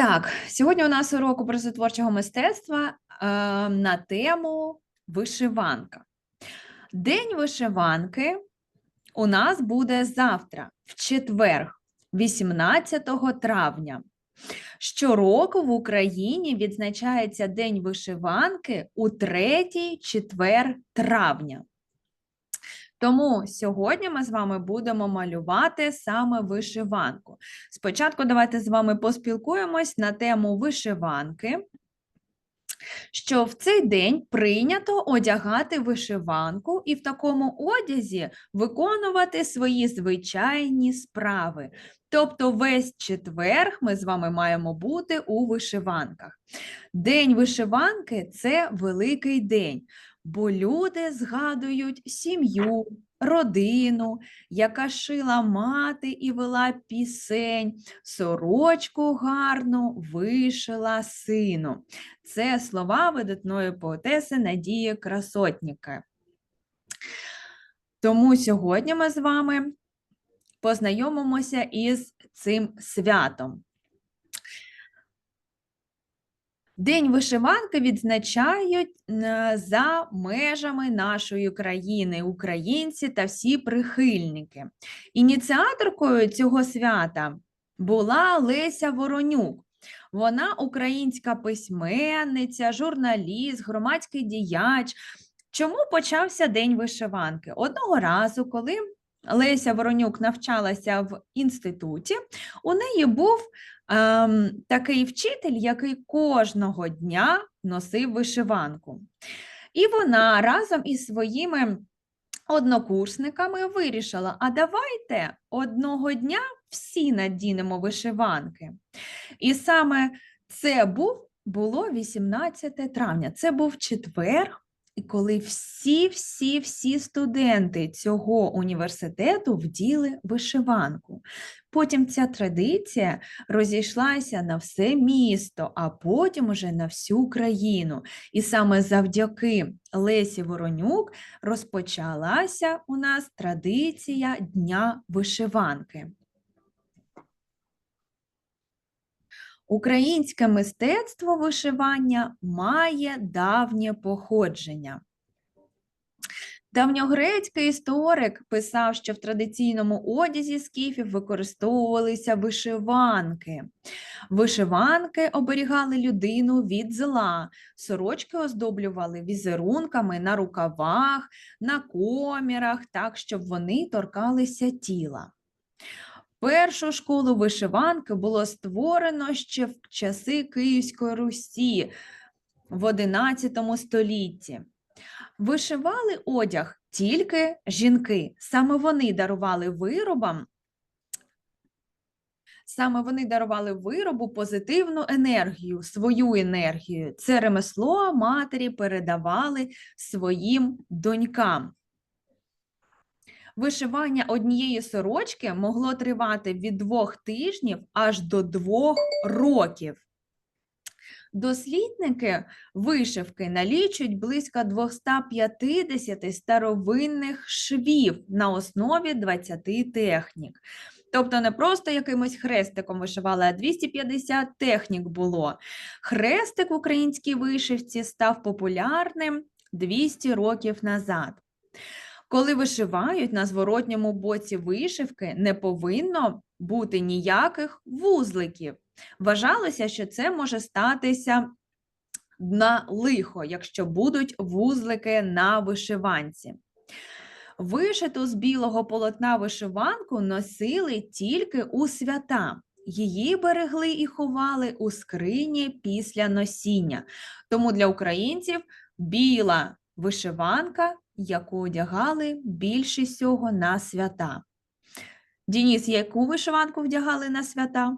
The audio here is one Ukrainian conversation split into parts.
Так, сьогодні у нас урок образотворчого мистецтва е, на тему вишиванка. День вишиванки у нас буде завтра, в четвер, 18 травня. Щороку в Україні відзначається День вишиванки у третій четвер травня. Тому сьогодні ми з вами будемо малювати саме вишиванку. Спочатку давайте з вами поспілкуємось на тему вишиванки, що в цей день прийнято одягати вишиванку і в такому одязі виконувати свої звичайні справи. Тобто весь четверг ми з вами маємо бути у вишиванках. День вишиванки це великий день бо люди згадують сім'ю, родину, яка шила мати і вела пісень, сорочку гарну вишила сину. Це слова видатної поетеси Надії Красотніки. Тому сьогодні ми з вами познайомимося із цим святом. День вишиванки відзначають е, за межами нашої країни, українці та всі прихильники. Ініціаторкою цього свята була Леся Воронюк. Вона українська письменниця, журналіст, громадський діяч. Чому почався День вишиванки? Одного разу, коли Леся Воронюк навчалася в інституті, у неї був ем, такий вчитель, який кожного дня носив вишиванку. І вона разом із своїми однокурсниками вирішила: а давайте одного дня всі надінемо вишиванки. І саме це був було 18 травня. Це був четвер, коли всі-всі-всі студенти цього університету вділи вишиванку. Потім ця традиція розійшлася на все місто, а потім уже на всю країну. І саме завдяки Лесі Воронюк розпочалася у нас традиція Дня вишиванки. Українське мистецтво вишивання має давнє походження. Давньогрецький історик писав, що в традиційному одязі скіфів використовувалися вишиванки. Вишиванки оберігали людину від зла, сорочки оздоблювали візерунками на рукавах, на комірах, так, щоб вони торкалися тіла. Першу школу вишиванки було створено ще в часи Київської Русі в XI столітті. Вишивали одяг тільки жінки. Саме вони дарували виробам. Саме вони дарували виробу позитивну енергію, свою енергію. Це ремесло матері передавали своїм донькам. Вишивання однієї сорочки могло тривати від двох тижнів аж до двох років. Дослідники вишивки налічують близько 250 старовинних швів на основі 20 технік. Тобто не просто якимось хрестиком вишивали, а 250 технік було. Хрестик в українській вишивці став популярним 200 років назад. Коли вишивають на зворотньому боці вишивки, не повинно бути ніяких вузликів. Вважалося, що це може статися на лихо, якщо будуть вузлики на вишиванці. Вишиту з білого полотна вишиванку носили тільки у свята. Її берегли і ховали у скрині після носіння. Тому для українців біла вишиванка яку одягали більше всього на свята. Дініс, яку вишиванку вдягали на свята?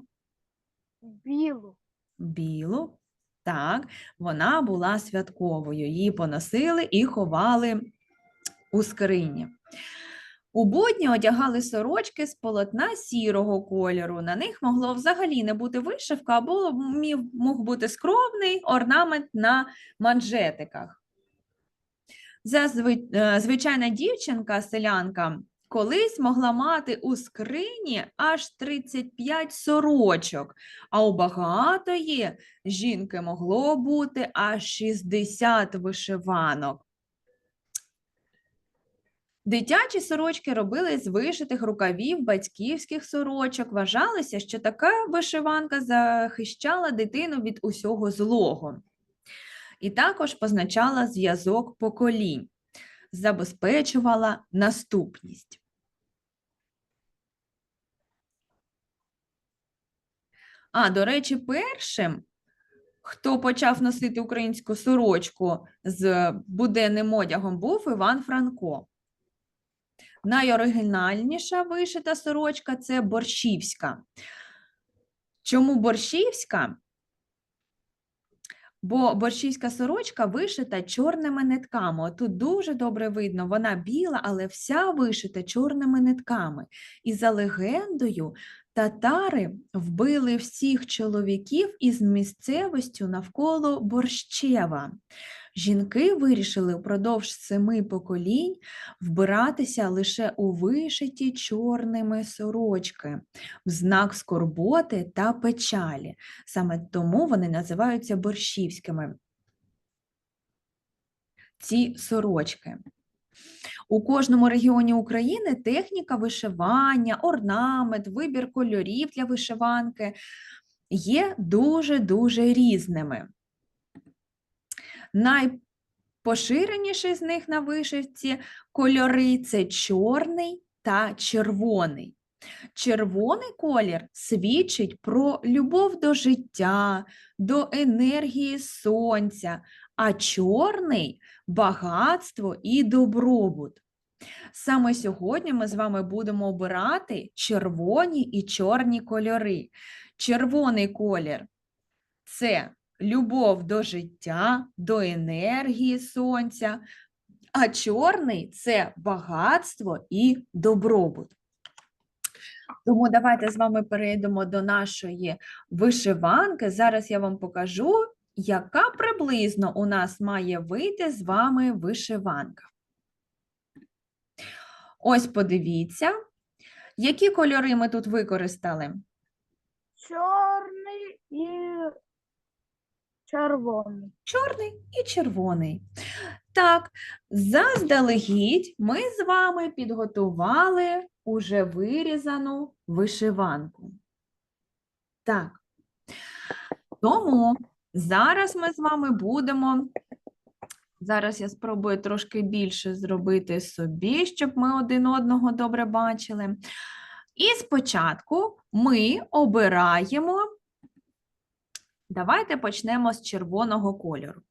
Білу. Білу. Так, вона була святковою. Її поносили і ховали у скрині. У будні одягали сорочки з полотна сірого кольору. На них могло взагалі не бути вишивка, або міг бути скромний орнамент на манжетиках. Зазвичайна дівчинка, селянка, колись могла мати у скрині аж 35 сорочок, а у багатої жінки могло бути аж 60 вишиванок. Дитячі сорочки робили з вишитих рукавів батьківських сорочок. Вважалося, що така вишиванка захищала дитину від усього злого. І також позначала зв'язок поколінь, забезпечувала наступність. А, до речі, першим, хто почав носити українську сорочку з буденним одягом, був Іван Франко. Найоригінальніша вишита сорочка це борщівська. Чому борщівська? Бо борщівська сорочка вишита чорними нитками. Тут дуже добре видно, вона біла, але вся вишита чорними нитками. І за легендою, татари вбили всіх чоловіків із місцевістю навколо Борщева. Жінки вирішили впродовж семи поколінь вбиратися лише у вишиті чорними сорочки в знак скорботи та печалі. Саме тому вони називаються борщівськими. Ці сорочки. У кожному регіоні України техніка вишивання, орнамент, вибір кольорів для вишиванки є дуже-дуже різними. Найпоширеніший з них на вишивці кольори це чорний та червоний. Червоний колір свідчить про любов до життя, до енергії сонця, а чорний багатство і добробут. Саме сьогодні ми з вами будемо обирати червоні і чорні кольори. Червоний колір це любов до життя, до енергії сонця, а чорний це багатство і добробут. Тому давайте з вами перейдемо до нашої вишиванки. Зараз я вам покажу, яка приблизно у нас має вийти з вами вишиванка. Ось подивіться, які кольори ми тут використали. Чорний і червоний. Чорний і червоний. Так, заздалегідь ми з вами підготували уже вирізану вишиванку. Так. Тому зараз ми з вами будемо. Зараз я спробую трошки більше зробити собі, щоб ми один одного добре бачили. І спочатку ми обираємо. Давайте почнемо з червоного кольору.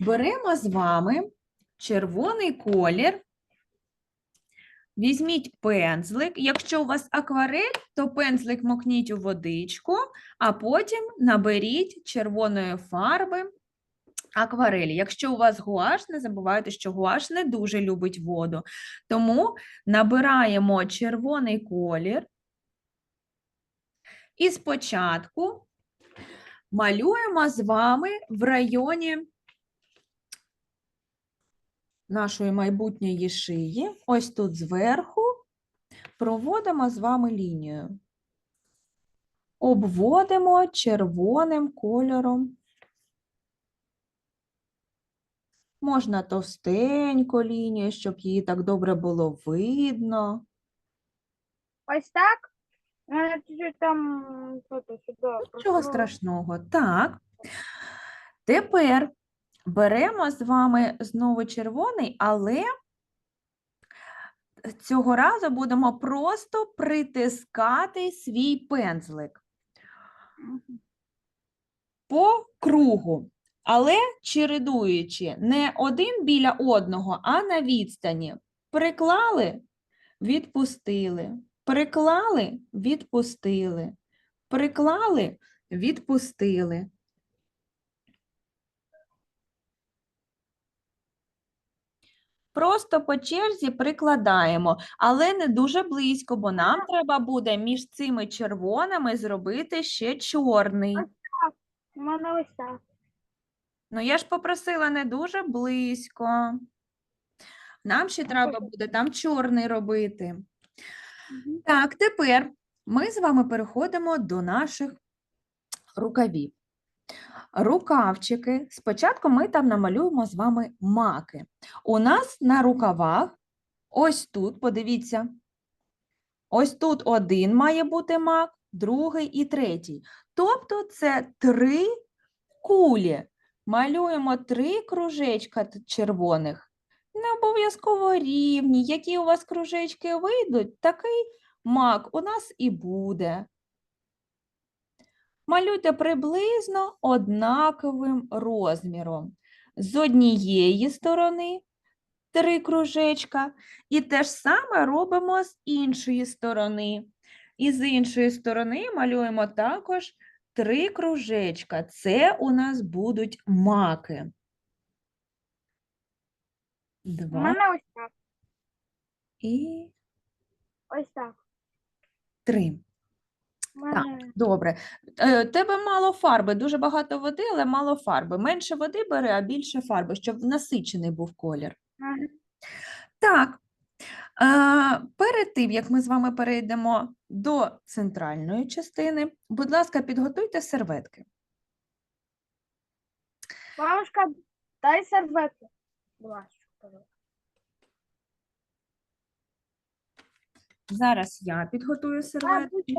Беремо з вами червоний колір. Візьміть пензлик. Якщо у вас акварель, то пензлик мокніть у водичку, а потім наберіть червоної фарби акварелі. Якщо у вас гуаш, не забувайте, що гуаш не дуже любить воду. Тому набираємо червоний колір. І спочатку малюємо з вами в районі нашої майбутньої шиї, ось тут зверху, проводимо з вами лінію. Обводимо червоним кольором. Можна товстенько лінію, щоб її так добре було видно. Ось так. У мене чуть-чуть там що-то сюди. Нічого страшного. Так. Тепер беремо з вами знову червоний, але цього разу будемо просто притискати свій пензлик по кругу, але чередуючи не один біля одного, а на відстані. Приклали, відпустили. Приклали, відпустили. Приклали, відпустили. Просто по черзі прикладаємо, але не дуже близько, бо нам треба буде між цими червоними зробити ще чорний. У мене ось так. Ну, я ж попросила не дуже близько. Нам ще треба буде там чорний робити. Так, тепер ми з вами переходимо до наших рукавів. Рукавчики. Спочатку ми там намалюємо з вами маки. У нас на рукавах, ось тут, подивіться, ось тут один має бути мак, другий і третій. Тобто це три кулі. Малюємо три кружечка червоних. Не обов'язково рівні. Які у вас кружечки вийдуть, такий мак у нас і буде. Малюйте приблизно однаковим розміром. З однієї сторони три кружечка, і те ж саме робимо з іншої сторони. І з іншої сторони малюємо також три кружечка. Це у нас будуть маки. У Два мене ось так. і Ось так. три. У мене Добре. Е, Тебе мало фарби, дуже багато води, але мало фарби. Менше води бери, а більше фарби, щоб насичений був колір. Ага. Так. Е, Перед тим, як ми з вами перейдемо до центральної частини, будь ласка, підготуйте серветки. Бабушка, дай серветки. Будь ласка. Зараз я підготую серветки.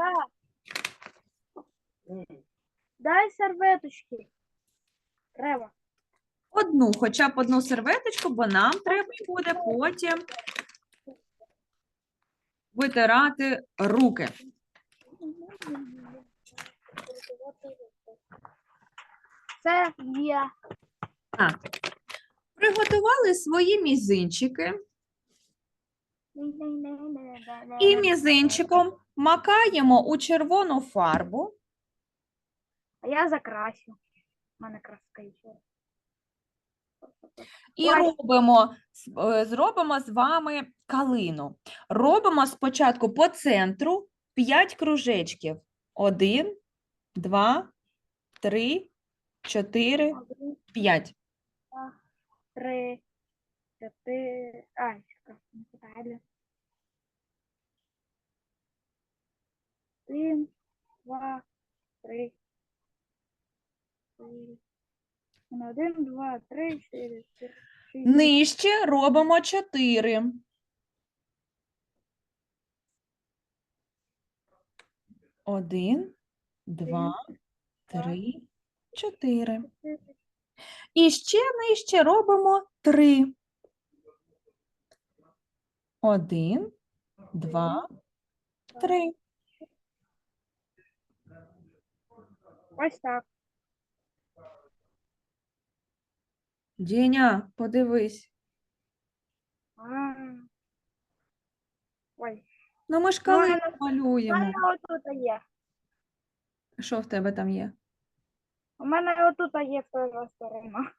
Дай серветочки. Треба. Одну, хоча б одну серветочку, бо нам треба буде потім витирати руки. Це є. Так. Приготували свої мізинчики. І мізинчиком макаємо у червону фарбу. А я закрасю. У мене краска є. І робимо, е, зробимо з вами калину. Робимо спочатку по центру 5 кружечків. Один, два, три, чотири, п'ять. Три, чотири. А, чекай, не питаю. Один, два, три, чотири. Один, два, три, чотири, чотири. Нижче робимо 4. Один, два, три, чотири. І ще нижче робимо 3. Один, два, три. Ось так. Діня, подивись. А. Ой. Ну ми ж Ну, калину малюємо. мене отут є. Що в тебе там є? У мене отут є вторая сторона.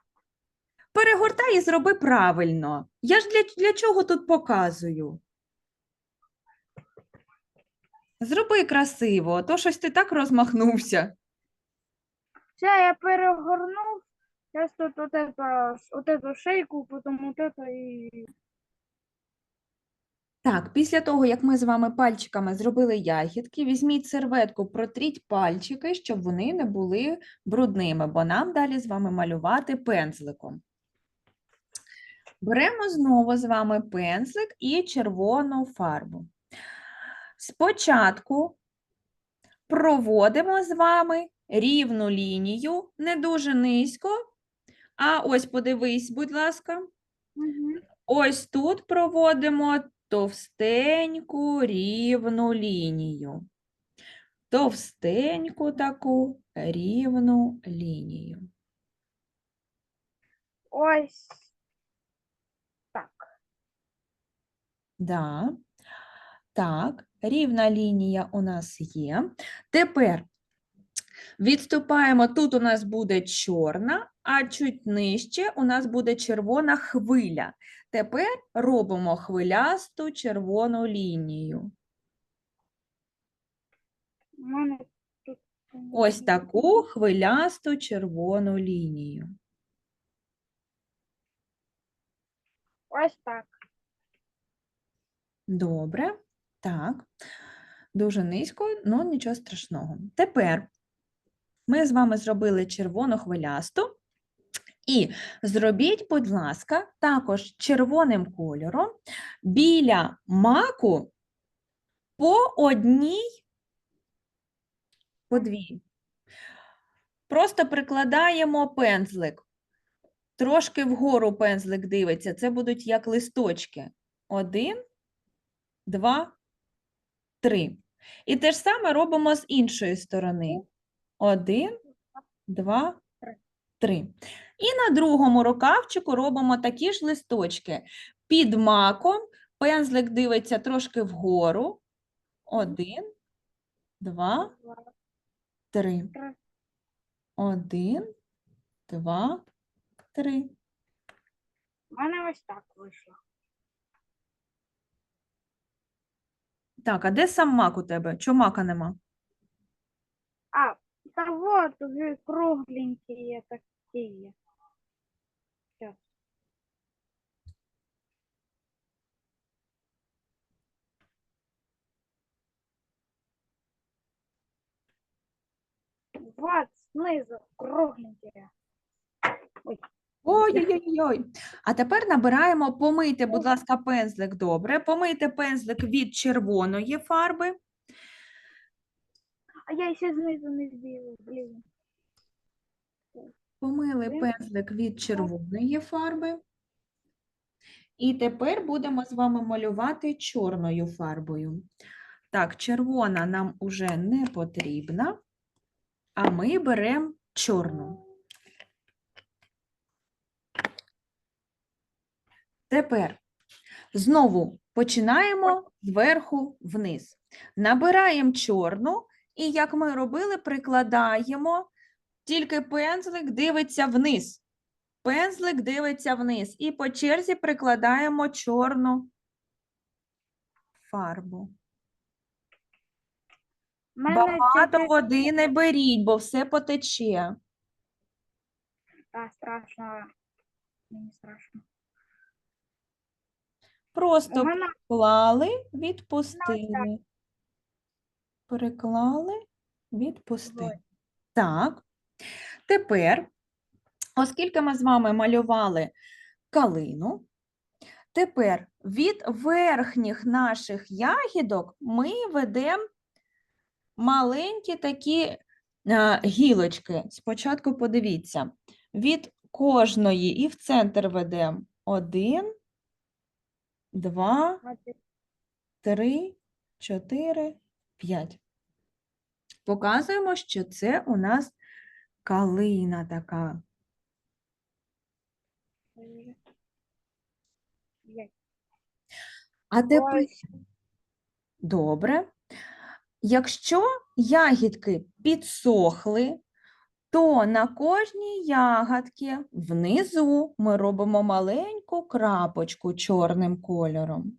Перегортай і зроби правильно. Я ж для, для чого тут показую? Зроби красиво, а то щось ти так розмахнувся. Все, я перегорнув. Сейчас тут вот это, вот эту шейку, потом вот это и... Так, після того, як ми з вами пальчиками зробили ягідки, візьміть серветку, протріть пальчики, щоб вони не були брудними, бо нам далі з вами малювати пензликом. Беремо знову з вами пензлик і червону фарбу. Спочатку проводимо з вами рівну лінію, не дуже низько. А ось подивись, будь ласка. Ось тут проводимо товстеньку рівну лінію. Товстеньку таку рівну лінію. Ось так. Да. Так, рівна лінія у нас є. Тепер відступаємо. Тут у нас буде чорна, а чуть нижче у нас буде червона хвиля. Тепер робимо хвилясту червону лінію. Ось таку хвилясту червону лінію. Ось так. Добре. Так. Дуже низько, ну нічого страшного. Тепер ми з вами зробили червону хвилясту. І зробіть, будь ласка, також червоним кольором біля маку по одній, по дві. Просто прикладаємо пензлик. Трошки вгору пензлик дивиться. Це будуть як листочки. Один, два, три. І те ж саме робимо з іншої сторони. Один, два, три. І на другому рукавчику робимо такі ж листочки. Під маком пензлик дивиться трошки вгору. Один, два, три. Три. Один, два, три. У мене ось так вийшло. Так, а де сам мак у тебе? Чого мака нема? А, та вот вже кругленькі такі. Щас. Вот, снизу кругленькі. Ой-ой-ой. А тепер набираємо, помийте, будь ласка, пензлик добре. Помийте пензлик від червоної фарби. А я ще знизу не збила, блін. Помили пензлик від червоної фарби. І тепер будемо з вами малювати чорною фарбою. Так, червона нам уже не потрібна, а ми беремо чорну. Тепер знову починаємо зверху вниз. Набираємо чорну, і як ми робили, прикладаємо, тільки пензлик дивиться вниз. Пензлик дивиться вниз. І по черзі прикладаємо чорну фарбу. Мене Багато води не беріть, бо все потече. Та страшно. Мені страшно. Просто мене Приклали, відпустили. Переклали, відпустили. Так. Тепер, оскільки ми з вами малювали калину, тепер від верхніх наших ягідок ми ведемо маленькі такі е, гілочки. Спочатку подивіться, від кожної і в центр ведемо один, два, три, чотири, п'ять. Показуємо, що це у нас калина така. А тепер добре. Якщо ягідки підсохли, то на кожній ягодці внизу ми робимо маленьку крапочку чорним кольором.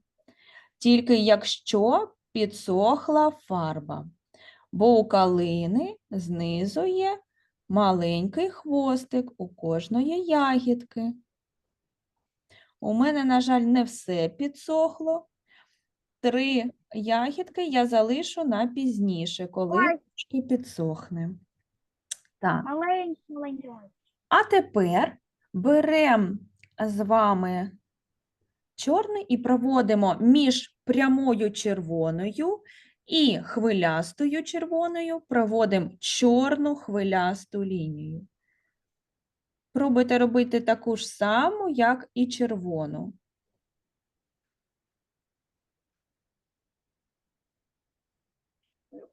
Тільки якщо підсохла фарба, бо у калини знизу є маленький хвостик у кожної ягідки. У мене, на жаль, не все підсохло. Три ягідки я залишу на пізніше, коли трошки підсохне. Так. А тепер беремо з вами чорний і проводимо між прямою червоною і хвилястою червоною, проводимо чорну хвилясту лінію. Пробуйте робити таку ж саму, як і червону.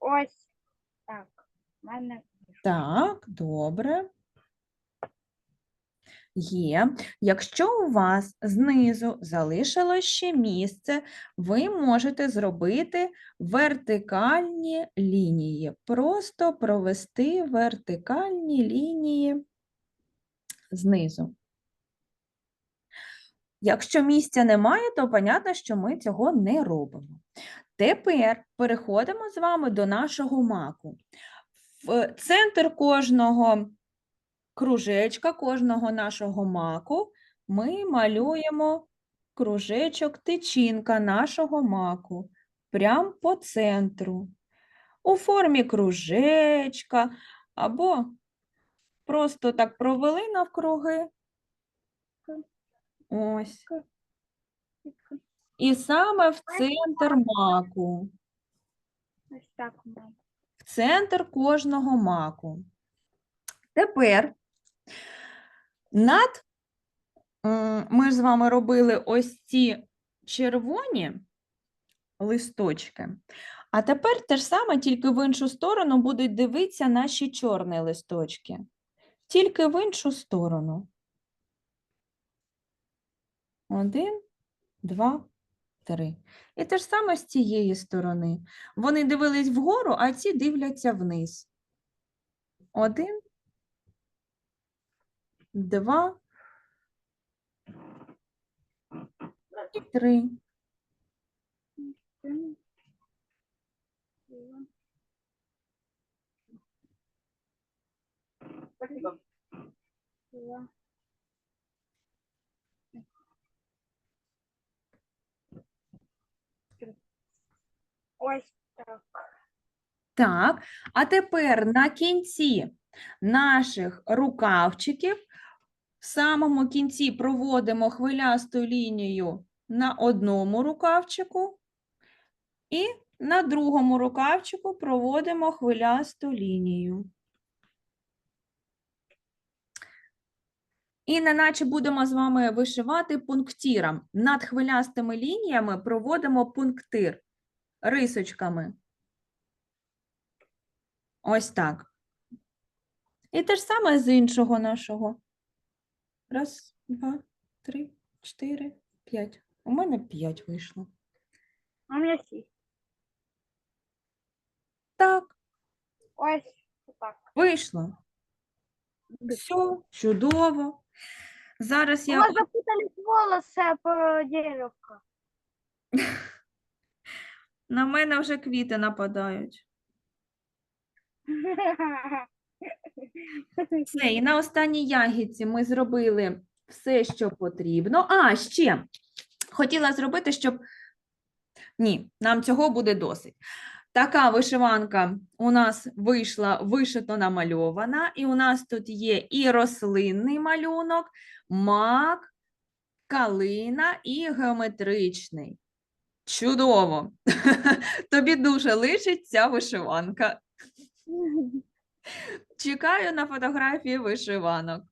Ось так. Мене Так, добре. Є. Якщо у вас знизу залишилось ще місце, ви можете зробити вертикальні лінії. Просто провести вертикальні лінії знизу. Якщо місця немає, то понятно, що ми цього не робимо. Тепер переходимо з вами до нашого маку. В центр кожного кружечка, кожного нашого маку ми малюємо кружечок тичинка нашого маку, прям по центру, у формі кружечка або просто так провели навкруги. Ось. І саме в центр маку, в центр кожного маку. Тепер над ми ж з вами робили ось ці червоні листочки, а тепер те ж саме, тільки в іншу сторону будуть дивитися наші чорні листочки. Тільки в іншу сторону. Один, два, три. І те ж саме з цієї сторони. Вони дивились вгору, а ці дивляться вниз. Один, два і три. Один, два, два. Ось так. Так, а тепер на кінці наших рукавчиків, в самому кінці проводимо хвилясту лінію на одному рукавчику і на другому рукавчику проводимо хвилясту лінію. І неначе будемо з вами вишивати пунктиром. Над хвилястими лініями проводимо пунктир рисочками. Ось так. І те ж саме з іншого нашого. Раз, два, три, чотири, п'ять. У мене п'ять вийшло. А у мене шість. Так, Ось так. вийшло. Все, чудово. Зараз У я вас запутались волосы по деревку. на мене вже квіти нападають. Все, і на останній ягідці ми зробили все, що потрібно. А, ще хотіла зробити, щоб. Ні, нам цього буде досить. Така вишиванка у нас вийшла вишито намальована, і у нас тут є і рослинний малюнок, мак, калина і геометричний. Чудово! Тобі дуже личить ця вишиванка. Чекаю на фотографії вишиванок.